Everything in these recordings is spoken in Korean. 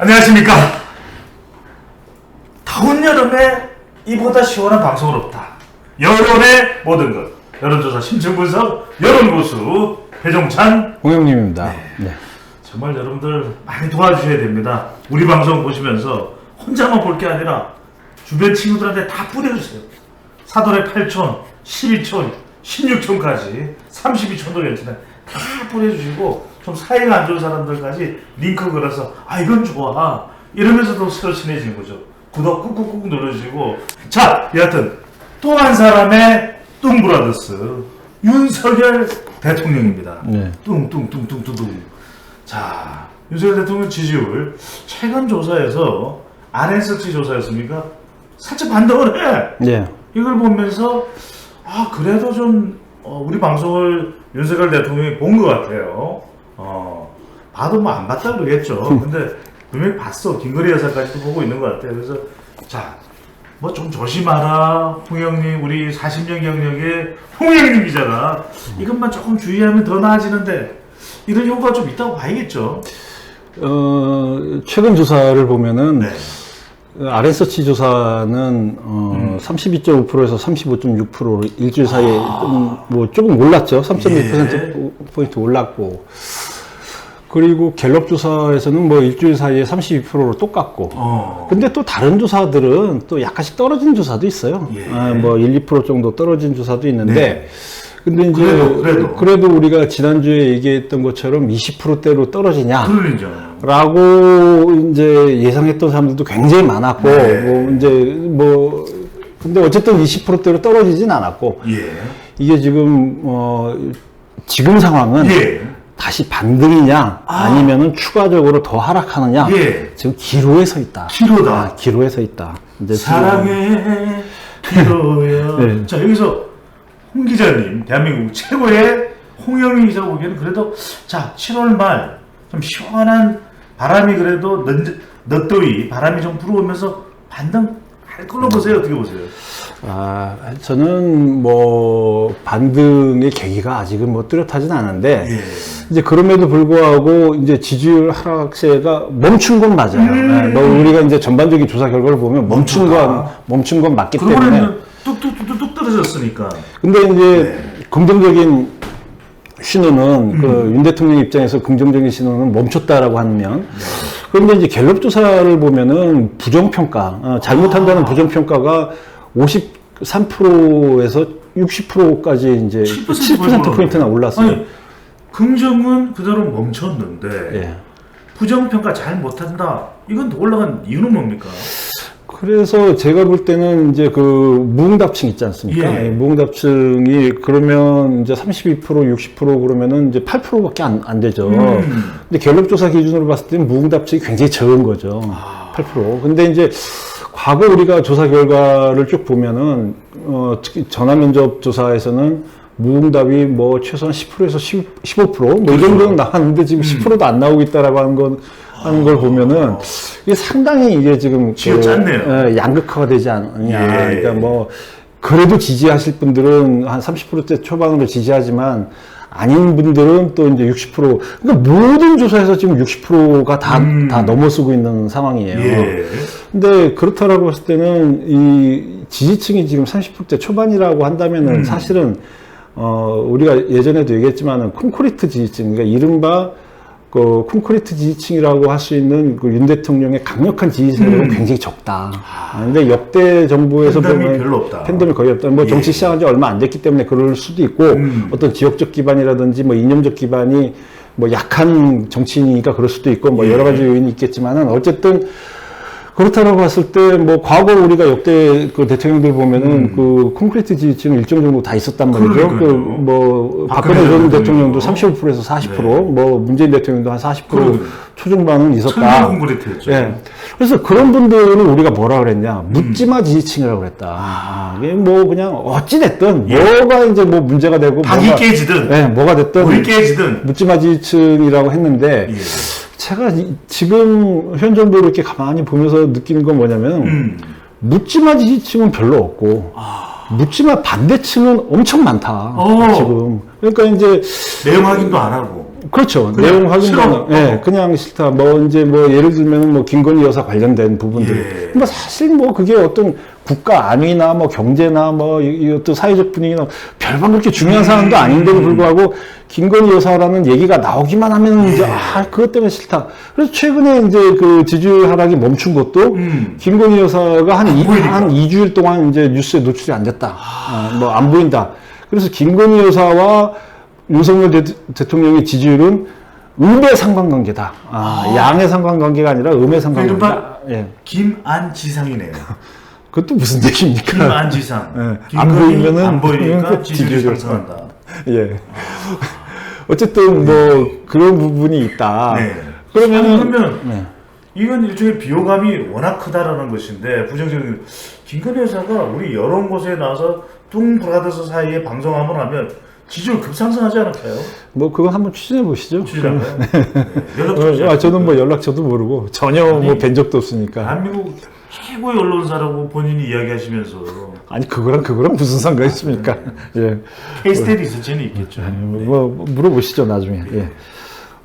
안녕하십니까. 더운 여름에 이보다 시원한 방송은 없다. 여론의 모든 것. 여론조사 심층 분석 여론고수 배종찬. 홍영님입니다. 네. 정말 여러분들 많이 도와주셔야 됩니다. 우리 방송 보시면서 혼자만 볼 게 아니라 주변 친구들한테 다 뿌려주세요. 사돈의 8촌, 12촌, 16촌까지 32촌도 괜찮아요. 다 뿌려주시고 좀 사이가 안 좋은 사람들까지 링크 걸어서 아 이건 좋아 이러면서도 서로 친해지는 거죠. 구독 꾹꾹꾹 눌러주시고 자 여하튼 또 한 사람의 뚱브라더스 윤석열 대통령입니다. 네. 뚱뚱뚱뚱뚱뚱 자 윤석열 대통령 지지율 최근 조사에서 RSC 조사였습니까? 살짝 반등을 해. 네. 이걸 보면서 아 그래도 좀 어, 우리 방송을 윤석열 대통령이 본 것 같아요. 어 봐도 뭐 안 봤다 그러겠죠. 근데 분명히 봤어. 김거리 여사까지도 보고 있는 것 같아요. 그래서 자. 뭐 좀 조심하라, 홍영님, 우리 40년 경력의 홍영님 기자가 이것만 조금 주의하면 더 나아지는데 이런 효과가 좀 있다고 봐야겠죠. 어, 최근 조사를 보면은 네. RSC 조사는 어, 32.5%에서 35.6%로 일주일 사이에 좀, 뭐 조금 올랐죠. 3.1% 포인트 올랐고. 그리고 갤럽 조사에서는 뭐 일주일 사이에 32%로 똑같고. 어. 근데 또 다른 조사들은 또 약간씩 떨어진 조사도 있어요. 예. 아, 뭐 1, 2% 정도 떨어진 조사도 있는데. 네. 근데 이제 그래도, 그래도. 그래도 우리가 지난주에 얘기했던 것처럼 20%대로 떨어지냐? 그러죠. 라고 이제 예상했던 사람들도 굉장히 많았고, 네. 뭐 이제 뭐, 근데 어쨌든 20%대로 떨어지진 않았고, 예. 이게 지금, 어, 지금 상황은 예. 다시 반등이냐, 아. 니면은 추가적으로 더 하락하느냐, 예. 지금 기로에 서 있다. 기로다. 아, 기로에 서 있다. 이제 사랑해 기도야. 네. 자 여기서 홍 기자님 대한민국 최고의 홍영희 기자 보기에는 그래도 자 7월 말 좀 시원한 바람이 그래도 늦, 늦더위 바람이 좀 불어오면서 반등 할 걸로 보세요 어떻게 보세요? 아, 저는 뭐, 반등의 계기가 아직은 뭐 뚜렷하진 않은데, 예. 이제 그럼에도 불구하고 이제 지지율 하락세가 멈춘 건 맞아요. 음. 네, 뭐 우리가 이제 전반적인 조사 결과를 보면 멈춘. 건 멈춘 건 맞기 때문에. 뚝뚝뚝뚝 떨어졌으니까. 근데 이제 네. 긍정적인 신호는 음. 그윤 대통령 입장에서 긍정적인 신호는 멈췄다라고 하면 그런데 이제 갤럽 조사를 보면은 부정평가 어, 아. 잘못한다는 부정평가가 53%에서 60%까지 이제 7% 포인트나 올랐어요. 아니, 긍정은 그대로 멈췄는데 예. 부정평가 잘 못한다. 이건 더 올라간 이유는 뭡니까? 그래서 제가 볼 때는 이제 그 무응답층 있지 않습니까? 예. 예, 무응답층이 그러면 이제 32% 60% 그러면은 이제 8%밖에 안, 안 되죠. 음. 근데 갤럽 조사 기준으로 봤을 때는 무응답층이 굉장히 적은 거죠. 아. 8%. 근데 이제 과거 우리가 조사 결과를 쭉 보면은 어, 특히 전화 면접 조사에서는 무응답이 뭐 최소한 10%에서 10, 15%뭐 그렇죠. 이 정도는 나왔는데 음. 지금 10%도 안 나오고 있다라고 하는 건 하는 걸 보면은 이게 상당히 이게 지금 쥐어짰네요. 예, 양극화가 되지 않느냐. 예. 그러니까 뭐 그래도 지지하실 분들은 한 30%대 초반으로 지지하지만 아닌 분들은 또 이제 60% 그러니까 모든 조사에서 지금 60%가 다, 음. 다 넘어서고 있는 상황이에요. 예. 근데 그렇다라고 했을 때는 이 지지층이 지금 30%대 초반이라고 한다면은 음. 사실은 어 우리가 예전에도 얘기했지만은 콘크리트 지지층 그러니까 이른바 그 콘크리트 지지층이라고 할 수 있는 그 윤 대통령의 강력한 지지 세력은 음. 굉장히 적다. 아, 근데 역대 정부에서 팬덤이 보면 별로 없다. 팬덤이 거의 없다. 뭐 예. 정치 시작한 지 얼마 안 됐기 때문에 그럴 수도 있고 음. 어떤 지역적 기반이라든지 뭐 이념적 기반이 뭐 약한 정치인이니까 그럴 수도 있고 뭐 예. 여러 가지 요인이 있겠지만은 어쨌든 그렇다고 봤을 때 뭐 과거 우리가 역대 그 대통령들 보면은 그 콘크리트 지지층 일정 정도 다 있었단 말이죠. 음. 그러니까요. 그뭐 박근혜 전 대통령도. 대통령도 35%에서 40%, 네. 뭐 문재인 대통령도 한 40% 그러게요. 초중반은 있었다. 콘크리트였죠. 예. 그래서 그런 분들은 우리가 뭐라 그랬냐. 묻지마 지지층이라고 그랬다. 아, 이게 뭐 그냥 어찌 됐든 예. 뭐가 이제 뭐 문제가 되고 닭이 뭐가, 깨지든 예, 뭐가 됐든 물이 깨지든 묻지마 지지층이라고 했는데 예. 제가 이- 지금 현 정부를 이렇게 가만히 보면서 느끼는 건 뭐냐면 음. 묻지마 지지층은 별로 없고 묻지마 반대층은 엄청 많다. 어. 지금 그러니까 이제 내용 확인도 안 하고 그렇죠. 내용 싫어. 예, 그냥 싫다. 뭐, 이제 뭐, 예를 들면 뭐, 김건희 여사 관련된 부분들. 예. 뭐, 사실 뭐, 그게 어떤 국가 안위나 뭐, 경제나 뭐, 이, 이 어떤 사회적 분위기나 별반 그렇게 중요한 사안도 아닌데도 불구하고, 김건희 여사라는 얘기가 나오기만 하면 이제, 아, 그것 때문에 싫다. 그래서 최근에 이제 그 지지율 하락이 멈춘 것도, 음. 김건희 여사가 한, 이, 보이니까. 한 2주일 동안 이제 뉴스에 노출이 안 됐다. 아, 뭐, 안 보인다. 그래서 김건희 여사와 윤석열 대, 통령의 지지율은 음의 상관관계다. 아, 양의 상관관계가 아니라 음의 상관관계다. 이른바 예. 김안지상이네요. 그것도 무슨 얘기입니까? 김안지상. 예. 안 보이면은 안 보이니까 지지율이 지지율이 상승한다. 예. 어쨌든 뭐 그런 부분이 있다. 네. 그러면은 아니, 그러면 네. 이건 일종의 비호감이 워낙 크다라는 것인데 부정적인 김건희 여사가 우리 여러 곳에 나와서 뚱 브라더스 사이에 방송 한번 하면 지지율 급상승하지 않을까요? 뭐 그건 한번 추진해 보시죠. 추진할까요? 네. 연락 어, 주시죠. 아, 저는 뭐 연락처도 모르고 전혀 아니, 뭐뵌 적도 없으니까. 대한민국 최고의 언론사라고 본인이 이야기하시면서 아니 그거랑 그거랑 무슨 상관이 있습니까? 예. 케이스테 리서치는 있겠죠. 뭐, 뭐 물어보시죠 나중에. 예.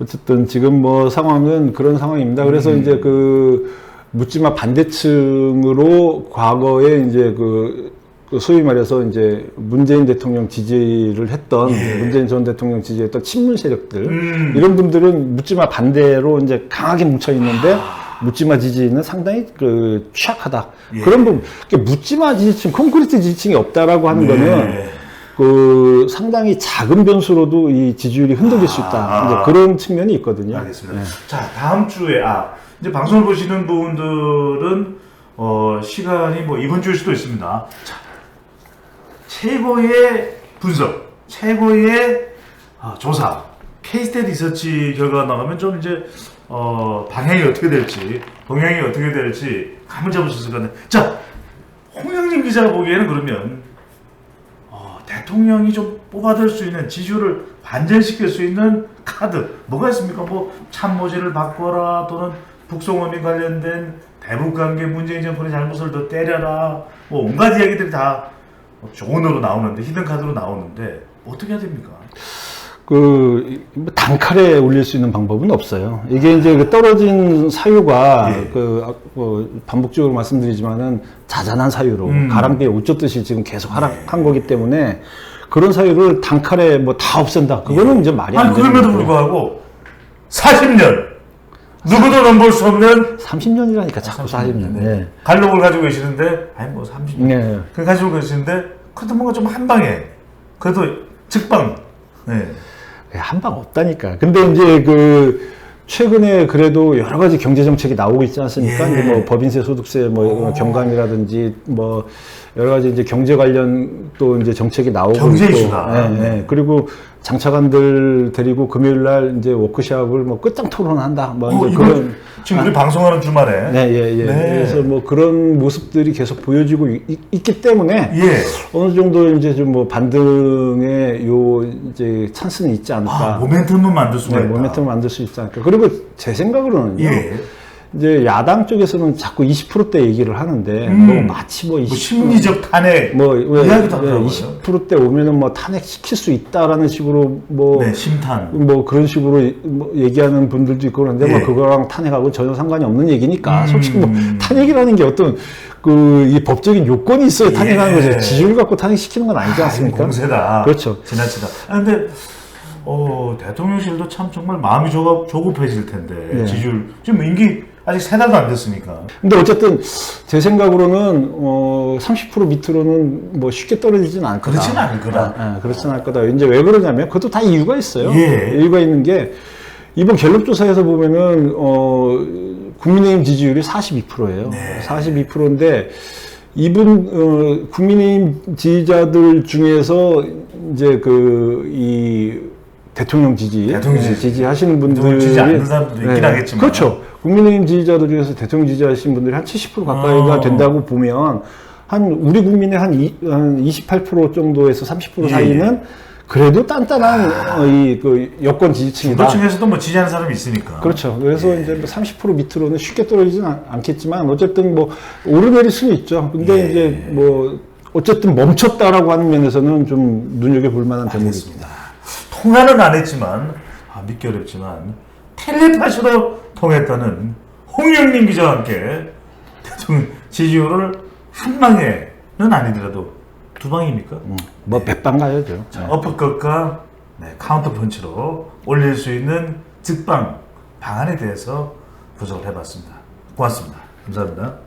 어쨌든 지금 뭐 상황은 그런 상황입니다. 그래서 음. 이제 그 묻지마 반대층으로 과거에 이제 그, 그 소위 말해서 이제 문재인 대통령 지지를 했던 예. 문재인 전 대통령 지지했던 친문 세력들 음. 이런 분들은 묻지마 반대로 이제 강하게 뭉쳐 있는데 묻지마 지지는 상당히 그 취약하다. 아. 예. 그런 부분, 그러니까 묻지마 지지층, 콘크리트 지지층이 없다라고 하는 네. 거는 그 상당히 작은 변수로도 이 지지율이 흔들릴 수 있다. 아. 그런 측면이 있거든요. 알겠습니다. 예. 자, 다음 주에 아 이제 방송을 보시는 분들은 어, 시간이 뭐 이번 주일 수도 있습니다. 자, 최고의 분석, 최고의 아, 조사, 케이스테 리서치 결과가 나가면 좀 이제 어, 방향이 어떻게 될지, 동향이 어떻게 될지 감을 잡을 수 있을 것 같네요. 자, 홍영림 기자가 보기에는 그러면 어, 대통령이 좀 뽑아들 수 있는 지지율을 반전시킬 수 있는 카드 뭐가 있습니까? 뭐 참모진을 바꿔라 또는 북송원이 관련된 대북 관계 문재인 정권의 잘못을 더 때려라 뭐 온갖 이야기들이 다 조언으로 나오는데 히든 카드로 나오는데 어떻게 해야 됩니까? 그 단칼에 올릴 수 있는 방법은 없어요. 이게 이제 그 떨어진 사유가 예. 그 아, 뭐 반복적으로 말씀드리지만은 자잘한 사유로 음. 가랑비에 옷 젖듯이 지금 계속 하락한 거기 때문에 그런 사유를 단칼에 뭐 다 없앤다. 그거는 이제 말이 안 되는 그럼에도 거고. 불구하고 40년 누구도 넘볼 수 없는 30년이라니까 자꾸 40년. 예. 갈록을 가지고 계시는데 아니 뭐 30년 네. 그 가지고 계시는데 그래도 뭔가 좀 한 방에 그래도 직방 네. 한방 없다니까. 근데 이제 그 최근에 그래도 여러 가지 경제 정책이 나오고 있지 않습니까? 예. 이제 뭐 법인세, 소득세, 뭐 오. 경감이라든지 뭐 여러 가지 이제 경제 관련 또 이제 정책이 나오고 경제. 이슈가. 예, 예. 그리고 장차관들 데리고 금요일 날 이제 워크숍을 뭐 끝장 토론한다. 뭐 어, 이제 그런 지금 우리 방송하는 주말에 네, 예, 예. 네. 그래서 뭐 그런 모습들이 계속 보여지고 있, 있기 때문에 예. 어느 정도 이제 좀 뭐 반등의 요 이제 찬스는 있지 않을까. 아, 모멘텀은 만들 수가 네, 있다. 모멘텀을 만들 수 있지 않을까. 그리고 제 생각으로는요. 예. 이제 야당 쪽에서는 자꾸 20%대 얘기를 하는데 음. 뭐 마치 뭐, 20, 뭐 심리적 탄핵 뭐 왜, 이야기도 왜 하더라고요. 20%대 오면은 뭐 탄핵 시킬 수 있다라는 식으로 뭐 네, 심탄. 뭐 그런 식으로 뭐 얘기하는 분들도 있고 그런데 예. 뭐 그거랑 탄핵하고 전혀 상관이 없는 얘기니까 음. 솔직히 뭐 탄핵이라는 게 어떤 그 이 법적인 요건이 있어야 탄핵하는 예. 거죠. 지지율 갖고 탄핵 시키는 건 아니지 아, 않습니까? 공세다. 그렇죠. 지나치다. 아, 근데 어, 대통령실도 참 정말 마음이 조급, 조급해질 텐데 예. 지지율 지금 임기 아직 세 달도 안 됐으니까. 근데 어쨌든 제 생각으로는 어, 30% 밑으로는 뭐 쉽게 떨어지진 않을 거다. 그렇진 않을 거다. 아, 아, 그렇진 않을 거다. 이제 왜 그러냐면 그것도 다 이유가 있어요. 예. 이유가 있는 게 이번 갤럽 조사에서 보면은 어, 국민의힘 지지율이 42%예요. 네. 42%인데 이분 어, 국민의힘 지지자들 중에서 이제 그이 대통령 지지, 대통령 지지. 지지하시는 분들이 대통령 지지 않는 사람들도 있긴 하겠지만. 그렇죠. 국민의힘 지지자들 중에서 대통령 지지하신 분들이 한 70% 가까이가 어. 된다고 보면 한 우리 국민의 한, 이, 한28% 정도에서 30% 예, 사이는 그래도 단단한 어, 이그 여권 지지층이다. 중도층에서도 뭐 지지하는 사람이 있으니까. 그렇죠. 그래서 이제 뭐30% 밑으로는 쉽게 떨어지진 않, 않겠지만 어쨌든 뭐 오르내릴 수는 있죠. 근데 예. 이제 뭐 어쨌든 멈췄다라고 하는 면에서는 좀 눈여겨 볼 만한 대목이 있습니다. 통화는 안 했지만 아, 아, 믿기 어렵지만 텔레파시로 통했다는 홍영민 기자와 함께 대통령 지지율을 한 방에는 아니더라도 두 방입니까? 뭐 백방 가야죠. 자, 어퍼컷과 네, 카운터 펀치로 올릴 수 있는 직방 방안에 대해서 분석을 해봤습니다. 고맙습니다. 감사합니다.